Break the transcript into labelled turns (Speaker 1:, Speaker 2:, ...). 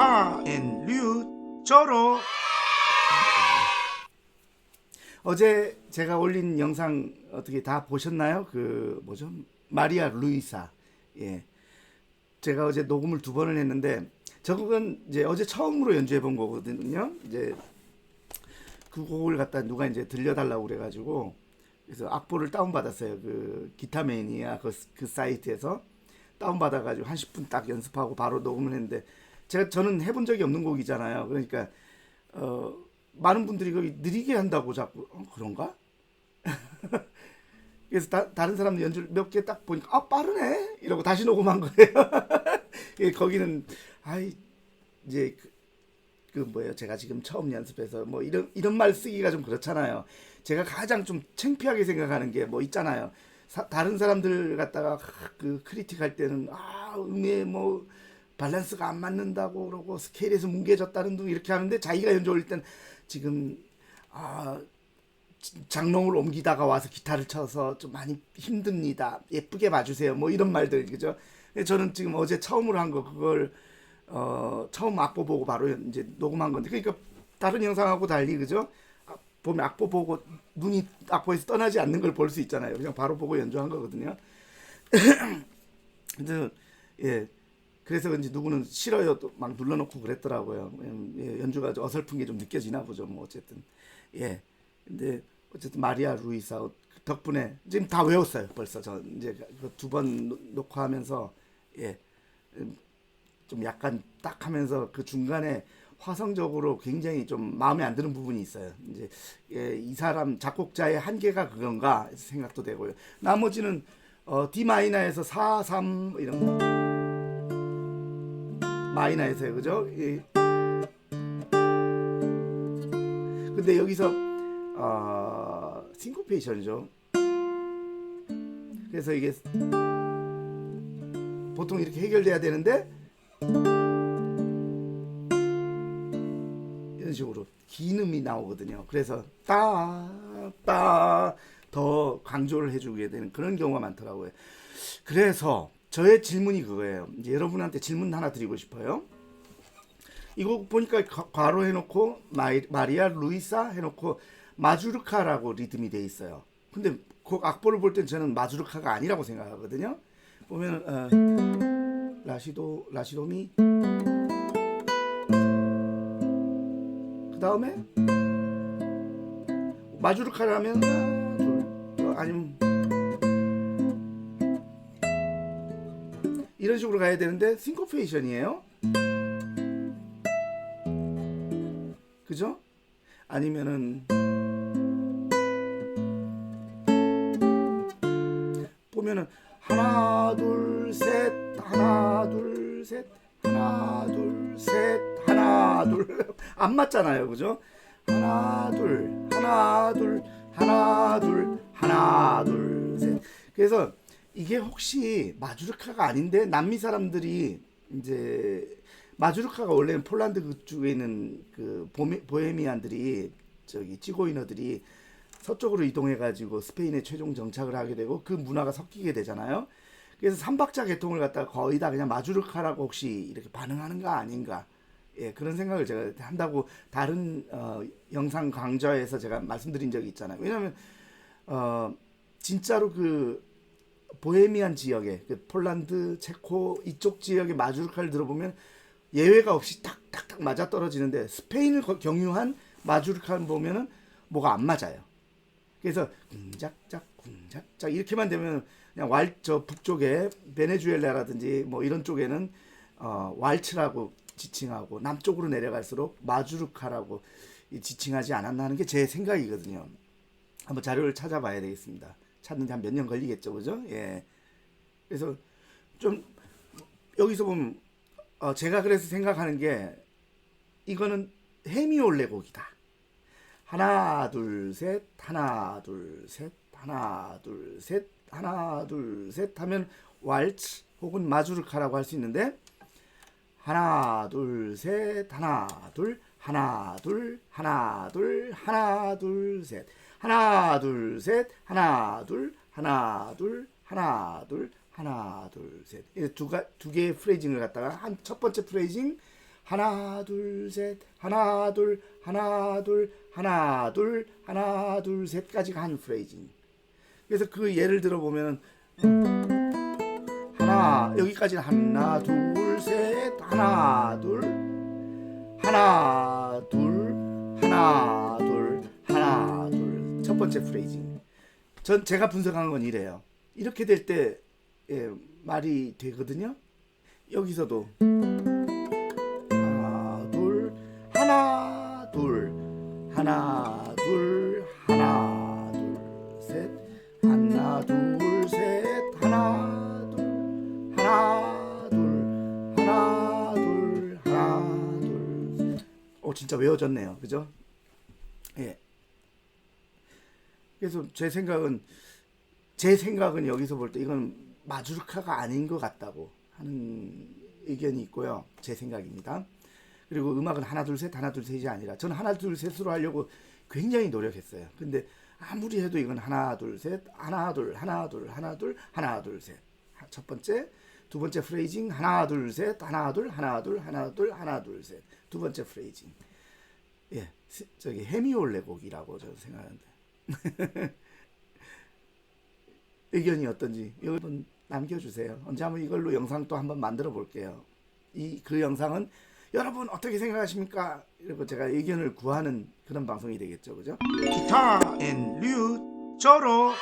Speaker 1: 차앤류 저로 어제 제가 올린 영상 어떻게 다 보셨나요? 그 뭐죠? 마리아 루이사. 예. 제가 어제 녹음을 두 번을 했는데 저 곡은 이제 어제 처음으로 연주해 본 거거든요. 이제 그 곡을 갖다 누가 이제 들려달라고 그래가지고 그래서 악보를 다운 받았어요. 그 기타 매니아 그, 그 사이트에서 다운 받아가지고 한 10분 딱 연습하고 바로 녹음을 했는데 제가 저는 해본 적이 없는 곡이잖아요. 그러니까 어 많은 분들이 그 느리게 한다고 자꾸 어, 그런가? 그래서 다, 다른 사람들 연주를 몇개 딱 보니까 아 빠르네 이러고 다시 녹음한 거예요. 예, 거기는 아이 이제 그, 그 뭐예요? 제가 지금 처음 연습해서 뭐 이런 이런 말 쓰기가 좀 그렇잖아요. 제가 가장 좀 창피하게 생각하는 게 뭐 있잖아요. 사, 다른 사람들 갖다가 그 크리틱 할 때는 아 음에 뭐 밸런스가 안 맞는다고 그러고 스케일에서 뭉개졌다는 둥 이렇게 하는데 자기가 연주 올릴 땐 지금 아 장롱을 옮기다가 와서 기타를 쳐서 좀 많이 힘듭니다. 예쁘게 봐주세요. 뭐 이런 말들 그죠? 저는 지금 어제 처음으로 한 거 그걸 어 처음 악보 보고 바로 이제 녹음한 건데 그러니까 다른 영상하고 달리 그죠? 아, 보면 악보 보고 눈이 악보에서 떠나지 않는 걸 볼 수 있잖아요. 그냥 바로 보고 연주한 거거든요. 근데 예. 그래서 이제 누구는 싫어요 또 막 눌러놓고 그랬더라고요. 왜냐면, 예, 연주가 좀 어설픈 게 좀 느껴지나 보죠. 뭐 어쨌든 예. 근데 어쨌든 마리아 루이사 덕분에 지금 다 외웠어요. 벌써 저 이제 그두번 녹화하면서 예. 음, 좀 약간 딱 하면서 그 중간에 화성적으로 굉장히 좀 마음에 안 드는 부분이 있어요. 이제 예, 이 사람 작곡자의 한계가 그건가 생각도 되고요. 나머지는 어, D 마이너에서 4, 3 이런 거. 마이너에서요, 그죠? 예. 근데 여기서 어, 싱코페이션이죠. 그래서 이게 보통 이렇게 해결돼야 되는데 이런 식으로 긴 음이 나오거든요. 그래서 따따 더 강조를 해주게 되는 그런 경우가 많더라고요. 그래서 저의 질문이 그거예요. 여러분한테 질문 하나 드리고 싶어요. 이거 보니까 가- 괄호 해놓고 마이, 마리아 루이사 해놓고 마주르카라고 리듬이 돼 있어요. 근데 그 악보를 볼 땐 저는 마주르카가 아니라고 생각하거든요. 보면 어, 라시도 라시도미 그 다음에 마주르카라면 하나, 둘, 어, 아니면 이런 식으로 가야 되는데 싱코페이션이에요. 그죠? 아니면은 보면은 하나 둘 셋 하나 둘 셋 하나 둘 셋 하나 둘 안 맞잖아요 그죠 하나 둘 하나 둘 하나 둘 하나 둘 셋 그래서 이게 혹시 마주르카가 아닌데 남미 사람들이 이제 마주르카가 원래는 폴란드 그쪽에 있는 그 보헤미안들이 저기 지고인어들이 서쪽으로 이동해 가지고 스페인에 최종 정착을 하게 되고 그 문화가 섞이게 되잖아요. 그래서 삼박자 계통을 갖다가 거의 다 그냥 마주르카라고 혹시 이렇게 반응하는 거 아닌가? 예, 그런 생각을 제가 한다고 다른 어, 영상 강좌에서 제가 말씀드린 적이 있잖아요. 왜냐하면 어, 진짜로 그 보헤미안 지역에 그 폴란드, 체코 이쪽 지역의 마주르카를 들어보면 예외가 없이 딱딱딱 맞아 떨어지는데 스페인을 거- 경유한 마주르카를 보면은 뭐가 안 맞아요. 그래서 궁작작 궁작작 이렇게만 되면 그냥 왈 저 북쪽에 베네수엘라라든지 뭐 이런 쪽에는 어, 왈츠라고 지칭하고 남쪽으로 내려갈수록 마주르카라고 이 지칭하지 않았나 하는 게 제 생각이거든요. 한번 자료를 찾아봐야 되겠습니다. 찾는데 한 몇 년 걸리겠죠, 그죠? 예. 그래서 좀 여기서 보면 어, 제가 그래서 생각하는 게 이거는 헤미올레 곡이다. 하나 둘 셋 하나 둘 셋 하나 둘 셋 하나 둘 셋 하면 왈츠 혹은 마주르카라고 할 수 있는데 하나 둘 셋 하나 둘 하나 둘 하나 둘 하나 둘 셋 하나 둘 셋 하나 둘 하나 둘 하나 둘 하나 둘셋두두 개의 프레이징을 갖다가 한 첫 번째 프레이징 하나 둘 셋 하나 둘 하나 둘 하나 둘 하나 둘 셋까지가 한 프레이징. 그래서 그 예를 들어 보면은 하나 여기까지는 하나 둘 셋 하나 둘. 하나 둘. 하나 둘. 하나 둘. 첫 번째 프레이징. 전 제가 분석한 건 이래요. 이렇게 될때 예, 말이 되거든요. 여기서도. 하나 둘. 하나 둘. 하나 진짜 외워졌네요. 그죠? 예. 그래서 제 생각은 제 생각은 여기서 볼 때 이건 마주르카가 아닌 것 같다고 하는 의견이 있고요. 제 생각입니다. 그리고 음악은 하나 둘 셋 하나 둘 셋이 아니라 저는 하나 둘 셋으로 하려고 굉장히 노력했어요. 근데 아무리 해도 이건 하나 둘 셋 하나 둘 하나 둘 하나 둘 하나 둘 셋 첫 번째 두 번째 프레이징 하나 둘 셋 하나 둘 하나 둘 하나 둘 하나 둘 셋 두 번째 프레이징 예 시- 저기 헤미올레 곡이라고 저는 생각하는데 의견이 어떤지 여러분 남겨주세요. 언제 한번 이걸로 영상 또 한번 만들어 볼게요. 이 그 영상은 여러분 어떻게 생각하십니까? 이러고 제가 의견을 구하는 그런 방송이 되겠죠, 그죠? 기타 앤 류 저로